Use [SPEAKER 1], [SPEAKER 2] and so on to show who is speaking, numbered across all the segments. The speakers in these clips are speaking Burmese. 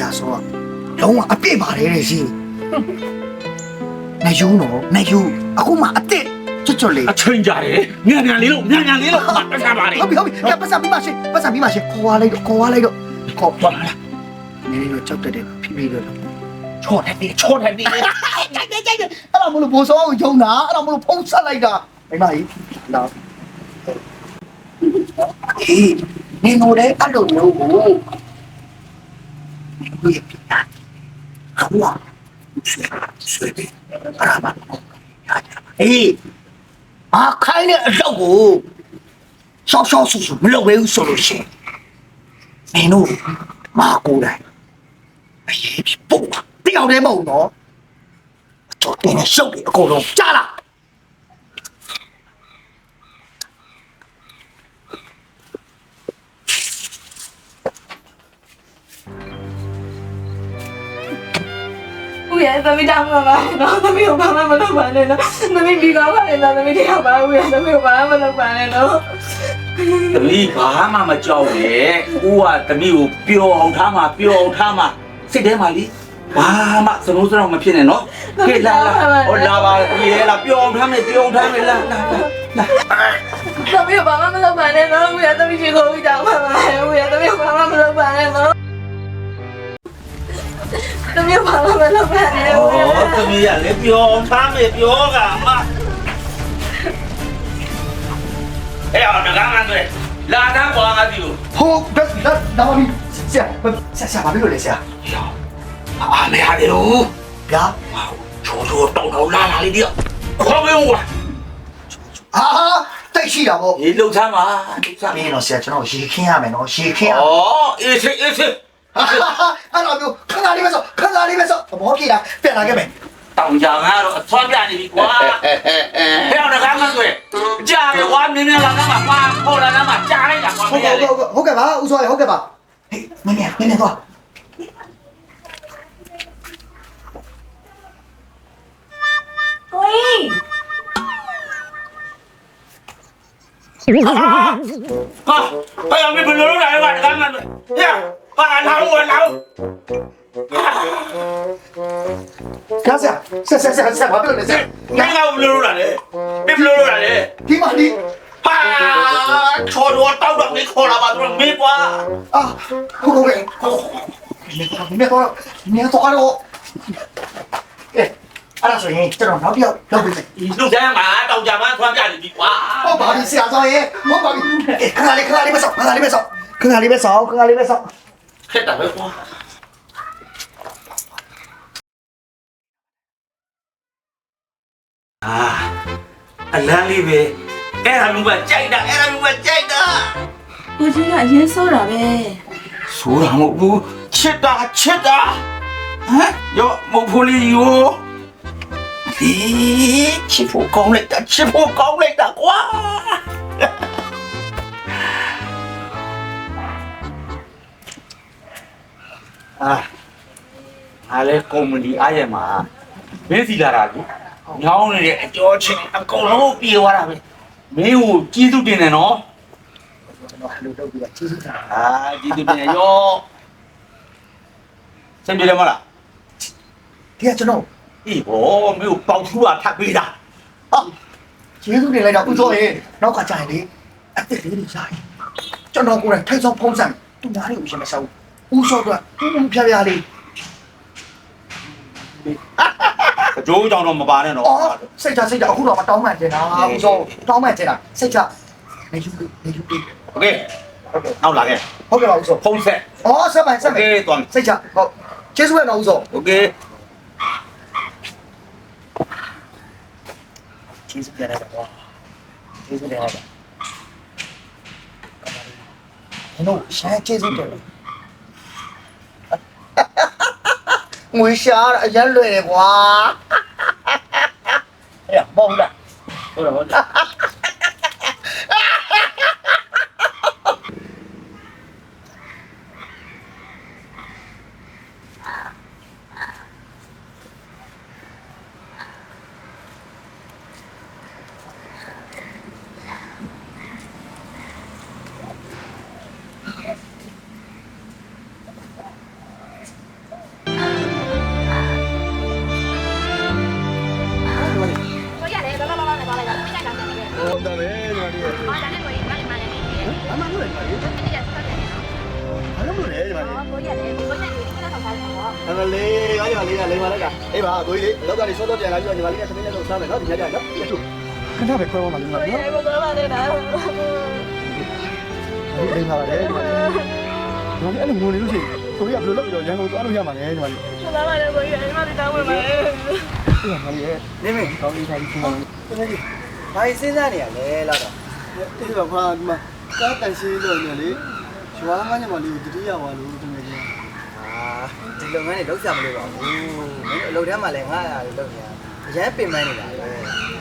[SPEAKER 1] ရာဆိုတော့လုံးဝအပြစ်ပါတယ်တဲ့ရှင်နယူးနော်နယူးအခုမှအစ်စ်ချွတ်ချွတ်လေး
[SPEAKER 2] အချိန်ကြတယ်ညံ့ညံ့လေးလို့ညံ့ညံ့လေးလို့မတတ်ပါနဲ့
[SPEAKER 1] ဟုတ်ပြီဟုတ်ပြီပတ်စံပြီးပါရှင်ပတ်စံပြီးပါရှင်ခေါ်သွားလိုက်တော့ခေါ်သွားလိုက်တော့ခေါ်သွားလာနည်းနည်းတော့ကြောက်တတ်တယ်ဖိဖိတော့
[SPEAKER 2] ချော့တယ်ချော့တယ်
[SPEAKER 1] ကြိုက်ကြိုက်ကြိုက်အဲ့ဒါမလို့ဘိုးစောကိုယုံတာအဲ့ဒါမလို့ဖုံးဆက်လိုက်တာမိမကြီးလာဟေးနင်တို့လည်းအဲ့လိုမျိုးကို ဒီပြတာကွာဆွေဆွေတယ်အဲ့ဒါမှဟေးအခိုင်းတဲ့အတော့ကိုရှောက်ရှောက်ဆူဆူမလုပ်ဘဲဘူးဆိုလို့ရှိရင်
[SPEAKER 3] ဦးရဲ့သမီးတောင်းပါပါနော်သမီးကိုဘာမှမလုပ်ပါနဲ့နော်သမီးပြီးကောင်းပါနဲ့နော်သမီးတရားပါဦးရဲ့သမီးကိုဘာမှမလုပ်ပါနဲ့နော်
[SPEAKER 2] သမီးဘာမှမကြောက်နဲ့ကိုကသမီးကိုပျော်အောင်ထားမှာပျော်အောင်ထားမှာစိတ်ထဲမှာလीဘာမှစနိုးစတော့မဖြစ်နဲ့နော်ကဲလာလာဟောလာပါဒီလေလာပျော်အောင်ထားမယ်ပျော်အောင်ထားမယ်လာလာလာလာ
[SPEAKER 3] သမီးကိုဘာမှမလုပ်ပါနဲ့နော်ဦးရဲ့သမီးချီကိုဦးတောင်းပါပါဦးရဲ့သမီးကိုဘာမှမလုပ်ပါနဲ့နော် သမီးကိုဘာမှမလုပ်ပါနဲ့ဦးရဲ့
[SPEAKER 2] ဩသမီးရလေပျော်အောင်ထားမယ်ပျော်ကမအဲ့အောင်ငါငါတွေလာသားကွာငါဒီကို
[SPEAKER 1] ဟုတ်တယ်လက်တော့ပြီဆရာဆရာဆရာဘာဖြစ်လို့လဲဆရာ
[SPEAKER 2] အားမရတယ်လို့
[SPEAKER 1] ဗျာ
[SPEAKER 2] ချိုးချိုးတောင်းတောင်းလာလာလေးတည်းခေါ်မင်းကွာ
[SPEAKER 1] ဟာတိတ်ရှိတာပေါ့
[SPEAKER 2] ဒီလှုပ်ချမ်းပါလှုပ်ချမ်း
[SPEAKER 1] မင်းတော့ဆရာကျွန်တော်ရေခင်းရမယ်နော်ရေခင်းရ
[SPEAKER 2] ဩအေးစေးအေးစေး
[SPEAKER 1] အဲ့လိုမျိုးခဏလေးပဲဆိုခဏလေးပဲဆိုဘောပြေတာပြန်လာခဲ့မယ်
[SPEAKER 2] တောင်ကြကတော့အသွမ်းပြနေပြီကွာဟဲ့အောင်ငါငါတွေကြားတယ်ကွာမင်းများလာကမှာပါပေါ်လာကမှာကြားလိုက်တာကွာ
[SPEAKER 1] ဟုတ်ကဲ့ဟုတ်ကဲ့ဟုတ်ကဲ့ပါဦးစောရဟုတ်ကဲ့ပါဟေးမင်းမင်းမင်းတော့
[SPEAKER 3] ကိုင်း
[SPEAKER 2] ဟာဟဲ့အောင်မင်းဘယ်လိုလုပ်လာလဲကွာငါငါတွေဟဲ့ ဟာလာဦးလာဦး
[SPEAKER 1] ဆရာဆရာဆရာဆရာဆရာဘာဖြစ်လို့လဲဆရာ
[SPEAKER 2] ငါငါဘယ်လိုလုပ်လာလဲဘယ်လိုလုပ်လာလဲ
[SPEAKER 1] ဒီမှာဒီ
[SPEAKER 2] ဟာချော်တော့တောက်တော့မင်းခေါ်လာပါတော့မင်းကွာ
[SPEAKER 1] အာဟုတ်ကဲ့မင်းတော့မင်းတော့ကတော့အဲအဲ့ဒါဆိုရင်ကျွန်တော်နောက်တစ်ယောက်လောက်ပြီ
[SPEAKER 2] ဒီလူစမ်းမှာတောင်ကြမှာသွမ်းပြနေပြီကွာ
[SPEAKER 1] ဟုတ်ပါပြီဆရာစောရေဟုတ်ပါပြီခဏလေးခဏလေးပဲဆောက်ခဏလေးပဲဆောက်ခဏလေးပဲဆောက်ခဏလေးပဲဆောက်
[SPEAKER 2] ခက်တာပဲကွာအာအလန်းလေးပဲအဲ့ဒါမျိုးပဲကြိုက်တာအဲ့ဒါမျိုးပဲကြိုက်တာ
[SPEAKER 3] ကိုကြီးကအရင်ဆိုးတာပဲ
[SPEAKER 2] ဆိုတာမဟုတ်ဘူးချစ်တာချစ်တာဟမ်ရောမဟုတ်ဘူးလေယောဒီချစ်ဖို့ကောင်းလိုက်တာချစ်ဖို့ကောင်းလိုက်တာကွာ အာအားလေကုမ္ပဏီအားရမှာမင်းစီလာတာလေညောင်းနေတဲ့အကျော်ချင်းအကုန်လုံးပြေသွားတာပဲမင်းကိုကျေးဇူးတင်တယ်နော်
[SPEAKER 1] ကျွန်တော်ဟလိုလုပ်ပြီးတော့ကျေးဇူးတင်ပါ
[SPEAKER 2] အာကျေးဇူးတင်ရောစံပြေတယ်မလား
[SPEAKER 1] ဒီကကျွန်တော်
[SPEAKER 2] အေးဘောမင်းကိုပေါက်ထူးတာထပ်ပေးတာ
[SPEAKER 1] အာကျေးဇူးတင်လိုက်တော့ဦးစောရေနောက်ကကြာရင်လေအသက်လေးတွေကြာရင်ကျွန်တော်ကိုယ်တိုင်ထိုက်ဆောင်ဖုံးစံသူများတွေကိုရှင်မဆောက် ဦးစောကဦးဖြားဖြားလေး
[SPEAKER 2] အကျိုးကြောင့်တော့မပါနဲ့တော့
[SPEAKER 1] အော်စိတ်ချစိတ်ချအခုတော့မတောင်းမှန်ကျင်တာဦးစောတောင်းမှန်ကျင်တာစိတ်ချနေယူနေယူပြီး
[SPEAKER 2] โอเค
[SPEAKER 1] ဟုတ်ကဲ့
[SPEAKER 2] နောက်လာခဲ့
[SPEAKER 1] ဟုတ်ကဲ့ပါဦးစော
[SPEAKER 2] ဖုန်းဆက်
[SPEAKER 1] အော်ဆက်ပါဆက်
[SPEAKER 2] โอ
[SPEAKER 1] ပါ
[SPEAKER 2] เคသွားမယ်
[SPEAKER 1] စိတ်ချဟုတ်ကျေးဇူးရတော့ဦးစော
[SPEAKER 2] โอเค
[SPEAKER 1] ကျေးဇူးတင်လိုက်ပါကျေးဇူးတင်လိုက်ပါကျွန်တော်ရှာကျေးဇူးတင် ငွေရှာအရင်လွယ်တယ်ကွာအဲ့မဟုတ်လား
[SPEAKER 2] ဟုတ်တယ်ဟုတ်တ
[SPEAKER 4] က်ကအေးပါကိုကြီးလေလောက်ကနေစောစောပြန်လာပြီးတော့ညီမလေးကသမီးနဲ့တော့စားမယ်နော်ဒီညကြနော်ပြတ်သူခဏပဲခွဲသွားမှာလိမ္မာ
[SPEAKER 3] ကို
[SPEAKER 4] နော်
[SPEAKER 3] ရဲ့ဘယ်တော့မှလည်းနား
[SPEAKER 4] လိမ္မာပါလေညီမလေးညီမလေးအဲ့လိုငိုနေလို့ရှိရင်ကိုကြီးကဘယ်လိုလုပ်ပြီးတော့ရန်ကုန်သွားလို့ရမှာလဲညီမလေး
[SPEAKER 3] ဆက်လာပါလေကိုရဲ့အိမ်မလေးတောင်းဝင်ပါလေ
[SPEAKER 4] အေးပါမလေး
[SPEAKER 5] နေမင်း
[SPEAKER 4] ကောင်းလေးထားပြီးခုမှန်း
[SPEAKER 5] တကယ်ကြီးဘာစဉ်းစားနေရလဲလောက်တော့
[SPEAKER 4] အေးပါဖာဒီမှာကားတန်ရှင်းတော့ညလေရွာငါညီမလေးကိုတတိယဝါလို့တကယ်ကြီး
[SPEAKER 5] အာဒီ လုပ်ငန်းတွေလောက်ကြမလို့ပါဘူးမင်းတို့အလုပ်ထဲမှာလည်းငါရတယ်လုပ်နေရအရန်ပင်ပန်းနေတာပဲ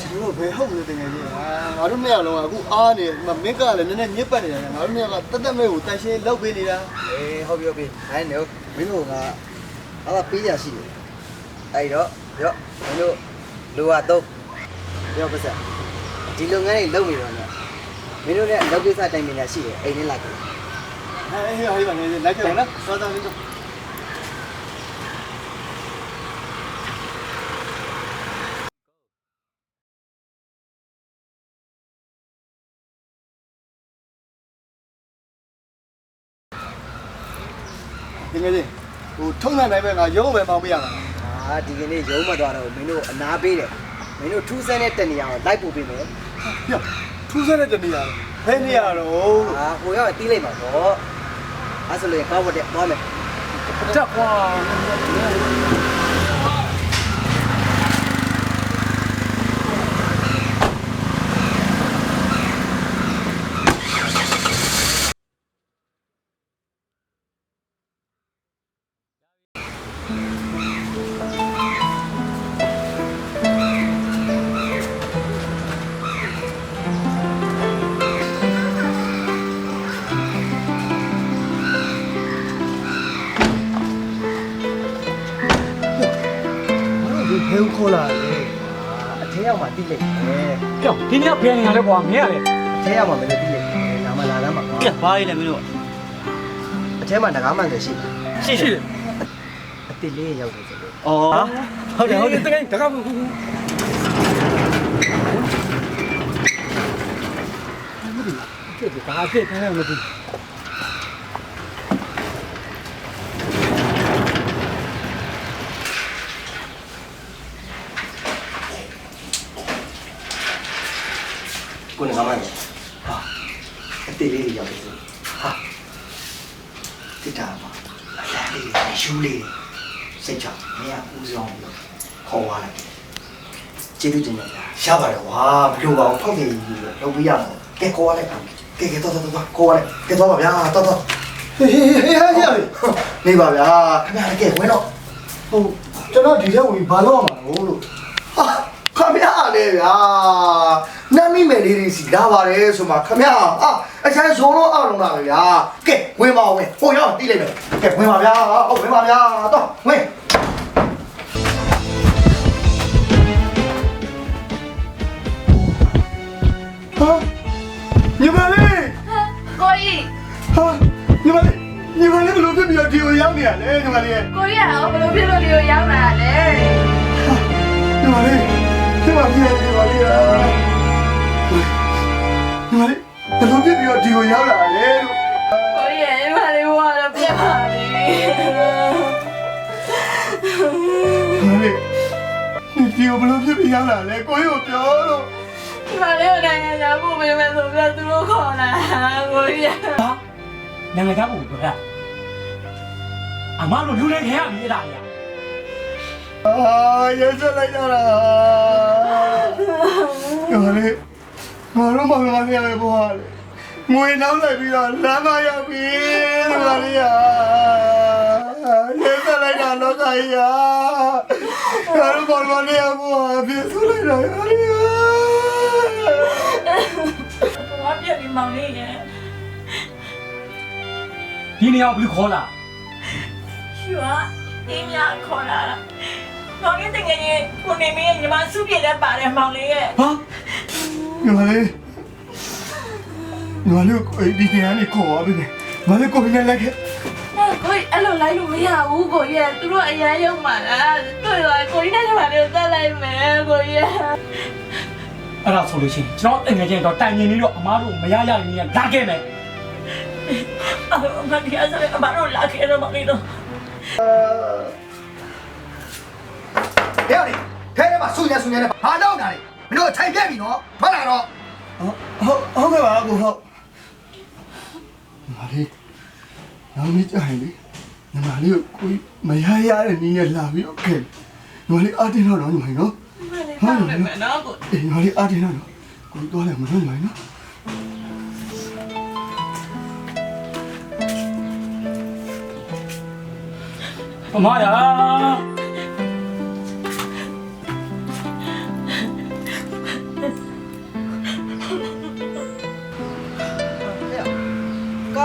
[SPEAKER 4] ဒီလိုဘယ်ဟုတ်လဲတကယ်ကြီးဟာငါတို့နှစ်ယောက်လုံးကအခုအားနေမမင်းကလည်းနည်းနည်းညစ်ပတ်နေတာငါတို့နှစ်ယောက်ကတက်တက်မဲ့ကိုတန်ရှင်းလောက်ပေးနေတာ
[SPEAKER 5] အေးဟုတ်ပြီဟုတ်ပြီအဲ့နေမင်းတို့ကအားကပေးရရှိတယ်အဲ့တော့ရောမင်းတို့လိုအပ်တော့ရောပါစဒီလုပ်ငန်းတွေလုပ်နေတော့လည်းမင်းတို့လည်းလုပ်ကိစ္စတိုင်ပင်ရရှိတယ်အိမ်နဲ့လိုက်ကြ
[SPEAKER 4] အေးဟေးဟေးပါနေလိုက်ကြနော်စောစောလေးတော့ ဒီငယ်လေးဟိုထုံးနိုင်နိုင်ပဲငါရုံးပဲမောင်းမရမှာ
[SPEAKER 5] အာဒီကနေ့ရုံးမသွားတော့မင်းတို့အနာပေးတယ်မင်းတို့ထူးဆန်းတဲ့တနေရာကိုလိုက်ပို့ပေးမယ်
[SPEAKER 4] ပြထူးဆန်းတဲ့တနေရာဘယ်နေရာတော့
[SPEAKER 5] အာဟိုရောက်တီးလိုက်ပါတော့အဲ့ဆိုလို့ကောက်ဝတ်တဲ့သွားမယ်
[SPEAKER 4] တက်ကွာ ဒီဘယ်ခေါ်လာလဲ
[SPEAKER 5] အထဲရောက်မှတီးလိုက်မယ်
[SPEAKER 6] ပြောင်းဒီနေ့ကဘယ်နေရလဲကွာမင်းရလေ
[SPEAKER 5] အထဲရောက်မှမင်းတို့တီးလိုက်မယ်ဒါမှလာလမ်းမှာ
[SPEAKER 6] ပြဘာလေးလဲမင်းတို့
[SPEAKER 5] အထဲမှာတကားမှန်တယ်ရှိ
[SPEAKER 6] ရှိရှိတယ်
[SPEAKER 5] အတစ်လေးရောက်တယ်ဆိုလို့
[SPEAKER 6] ဩဟုတ်တယ်ဟုတ်တယ်တကယ်တကယ်ဘူးဖြစ်တယ်ဒါဖြစ်တယ်မသိ
[SPEAKER 5] ကိုယ်ကမှန်းတယ်ဟာအတစ်လေးရောက်တယ်ဆိုဟာတိတာပါအလန်းလေးရှူးလေးစိတ်ချမင်းကဦးဆောင်ပြီးတော့ခေါ်သွားလိုက်ကျေးဇူးတင်ပါတယ်
[SPEAKER 1] ရပါတယ်ကွာမပြောပါဘူးဖောက်နေပြီလုပ်ပြရမှာကဲခေါ်ရလိုက်ကဲကဲတော့တော့တော့ခေါ်ရလိုက်ကဲတော့ပါဗျာတော့တော့
[SPEAKER 4] ဟေးဟေးဟေးဟေးဟေး
[SPEAKER 1] နေပါဗျာခင်ဗျားကဲဝင်တော့
[SPEAKER 4] ဟိုကျွန်တော်ဒီထဲဝင်ဘာလို့အောင်မှာလို့
[SPEAKER 1] ဟာ ခင်ဗျားလေဗျာနမ်းမိမယ်လေးတွေစီလာပါတယ်ဆိုမှခင်ဗျားအာအချမ်းဇုံတော့အောင်လုံးလာပဲဗျာကဲဝင်ပါဝင်ဟိုရောက်တီးလိုက်မယ်ကဲဝင်ပါဗျာဟုတ်ဝင်ပါဗျာတော့ဝင်
[SPEAKER 4] ဟာညီမလေး
[SPEAKER 3] ကိုကြီး
[SPEAKER 4] ဟာညီမလေးညီမလေးဘယ်လိုဖြစ်ပြီးတော့ဒီကိုရောက်နေရလဲညီမလေး
[SPEAKER 3] ကိုကြီးကတော့ဘယ်လိုဖြစ်လို့ဒီကိုရောက်လာလဲ
[SPEAKER 4] ညီမလေး ညီမလေးညီမလေးအာညီမလေးဘယ်လိုဖြစ်ပြီးတော့ဒီကိုရောက်လာလဲလို့
[SPEAKER 3] ကိုကြီးရဲ့အိမ်မလေးဘဝတော့ပြတ်ပါပြီ
[SPEAKER 4] ညီမလေးဒီကိုဘယ်လိုဖြစ်ပြီးရောက်လာလဲကိုကြီးကိုပြောလို့
[SPEAKER 3] ဒီမလေးကိုနိုင်ငံခြားပို့ပေးမယ်ဆိုပြီးတော့သူတို့ခေါ်လာကိုကြီးရဲ့
[SPEAKER 6] ဟာနိုင်ငံသားကိုပြောတာအမတို့လူလဲခဲရပြီအဲ့ဒါကြီး
[SPEAKER 4] အာရဲစလိုက်တော့လား ငါလေငါတို့မလာနေရပဲပေါ့ဟာလေငွေနောက်လိုက်ပြီးတော့လမ်းမရောက်ပြီလို့ငါလေးဟာရေစလိုက်တာလောကကြီးဟာငါတို့မလာနေရပေါ့ဟာပြည့်စုံလိုက်တာငါလေးဟာ
[SPEAKER 3] ဘာပြည့်ပြီးမောင်လေးရဲ့
[SPEAKER 6] ဒီနေရာဘယ်လိုခေါ်လာ
[SPEAKER 3] ရှင်ကအင်းများခေါ်လာတာ မောင်လေးတကယ်ကြီးကိုနေမင်းညီမစုပြည့်တဲ့ပါတယ်မောင်လေးရဲ့
[SPEAKER 6] ဟာ
[SPEAKER 4] ညီမလေးညီမလေးကိုဒီနေရာနေခေါ်ပါပြီညီမလေးကိုနေလိုက်ခဲ့
[SPEAKER 3] ကိုကြီးအဲ့လိုလိုက်လို့မရဘူးကိုကြီးရဲ့သူတို့အရန်ရုံပါလားတွေ့တော့ကိုကြီးနဲ့ညီမလေးကိုတက်လိုက်မယ်ကိုကြီးရဲ့
[SPEAKER 6] အဲ့ဒါဆိုလို့ရှိရင်ကျွန်တော်ငွေချင်းတော့တိုင်နေပြီးတော့အမားတို့မရရရင်လည်းလာခဲ့မယ်
[SPEAKER 3] အမတရားစရအမတို့လာခဲ့တော့မလေး တော့
[SPEAKER 4] အာ
[SPEAKER 1] ဟဲ့လေထဲထဲမှာဆူညံဆူညံနဲ့ဘာတော့တာလဲမင်းတို့ထိုင်ပြက်ပြီနော်ထွက်လာတော့
[SPEAKER 5] ဟုတ်ဟုတ်ကဲ့ပါကိုဟုတ်မာလေးနောက်နေ့ကြာရင်လေညီမလေးကိုကိုမရရတဲ့နည်းနဲ့လာပြီးတော့ခဲ့ညီမလေးအားတင်းတော့နော်ညီမလေးနော်
[SPEAKER 3] ဟုတ်တယ်မနော်ကို
[SPEAKER 5] အေးညီမလေးအားတင်းတော့နော်ကိုသွားလိုက်မလို့ညီမလေးနော်
[SPEAKER 6] အမရာ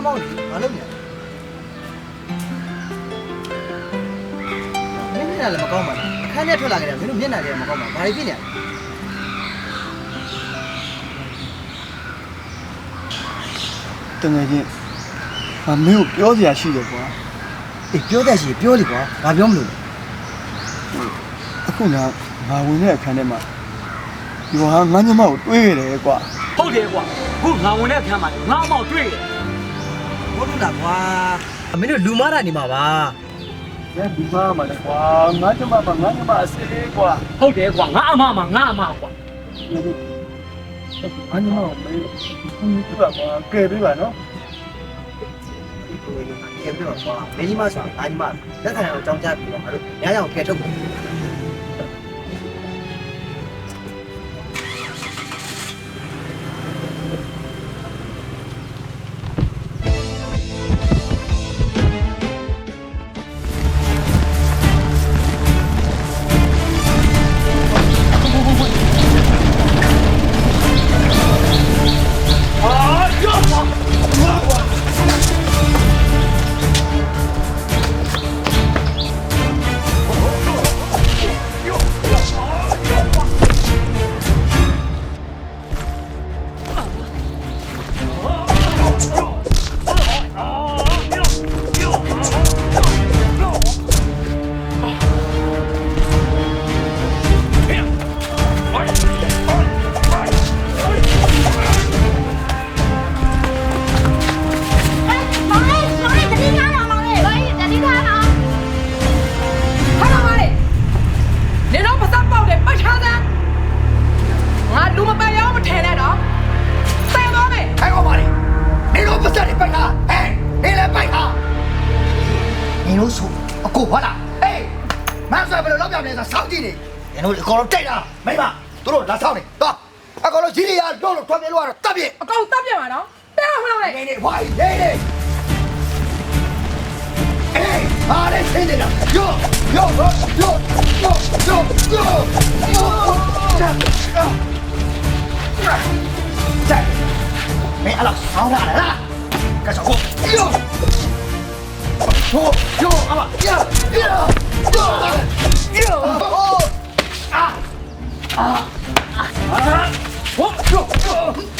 [SPEAKER 5] ကားမောင်းနေဘာလုပ်နေလဲမင်းမျက်နှာလည်းမကောင်းပါဘူးအခန်းထဲထွက်လာကြတယ်မင်းတို့မျက်နှာလည်းမကောင်းပါဘူးဘာတွေဖြစ်နေလဲတငယ်ချင်းအမင်းကိုပြောစရာရှိတယ်ကွာအေးပြောတဲ့ရှိပြောလိကွာဘာပြောမလို့လဲအခုကငါဝင်တဲ့အခန်းထဲမှာဒီဟာငါညမကိုတွေးရတယ်ကွာ
[SPEAKER 6] ဟုတ်တယ်ကွာခုငါဝင်တဲ့အခန်းမှာငါအမောက်တွေ့တယ်
[SPEAKER 5] ဟုတ်လို့လားကွာမင်းတို့လူမားတာနေမှာပါ။
[SPEAKER 6] ဒီမှာမှာလေကွာငါ့ကျမပါငါ့ကျမအစ်လေးကွာဟုတ်တယ်ကွာငါအမမှာငါအမကွာ
[SPEAKER 5] အညမကိုမေးဘူးပါကွာကဲပေးပါနော်ကဲပေးပါကွာမင်းကြီးမဆိုအညီမလက်ခံအောင်ကြောင်းကြပြီးတော့ငါတို့ညရောင်ကဲထုတ်ဖို့
[SPEAKER 1] 了，答辩，我讲答辩完了，不要回。哟哟哟哟哟哟哟！了，哟！哟哟，哟！哟哟。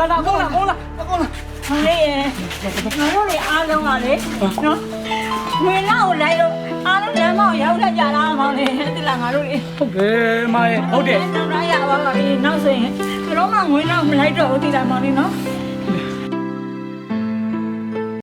[SPEAKER 1] 呀！
[SPEAKER 6] လာလာကောလာကောလာ
[SPEAKER 7] ဟောလေငါတို့တွေအားလုံးကလေနော်ငွေလောက်ကိုလိုက်လို့အားလုံးလမ်းမောင်ရောက်လာကြတာမောင်လေတိလာငါတို့တွေ
[SPEAKER 6] ဟုတ်တယ်မရဲ့ဟုတ်တယ်
[SPEAKER 7] နောက်ရပါပါပြီနောက်ဆိုရင်ဘယ်တော့မှငွေလောက်မလိုက်တော့ဘူးတိလာမောင်လေးနော်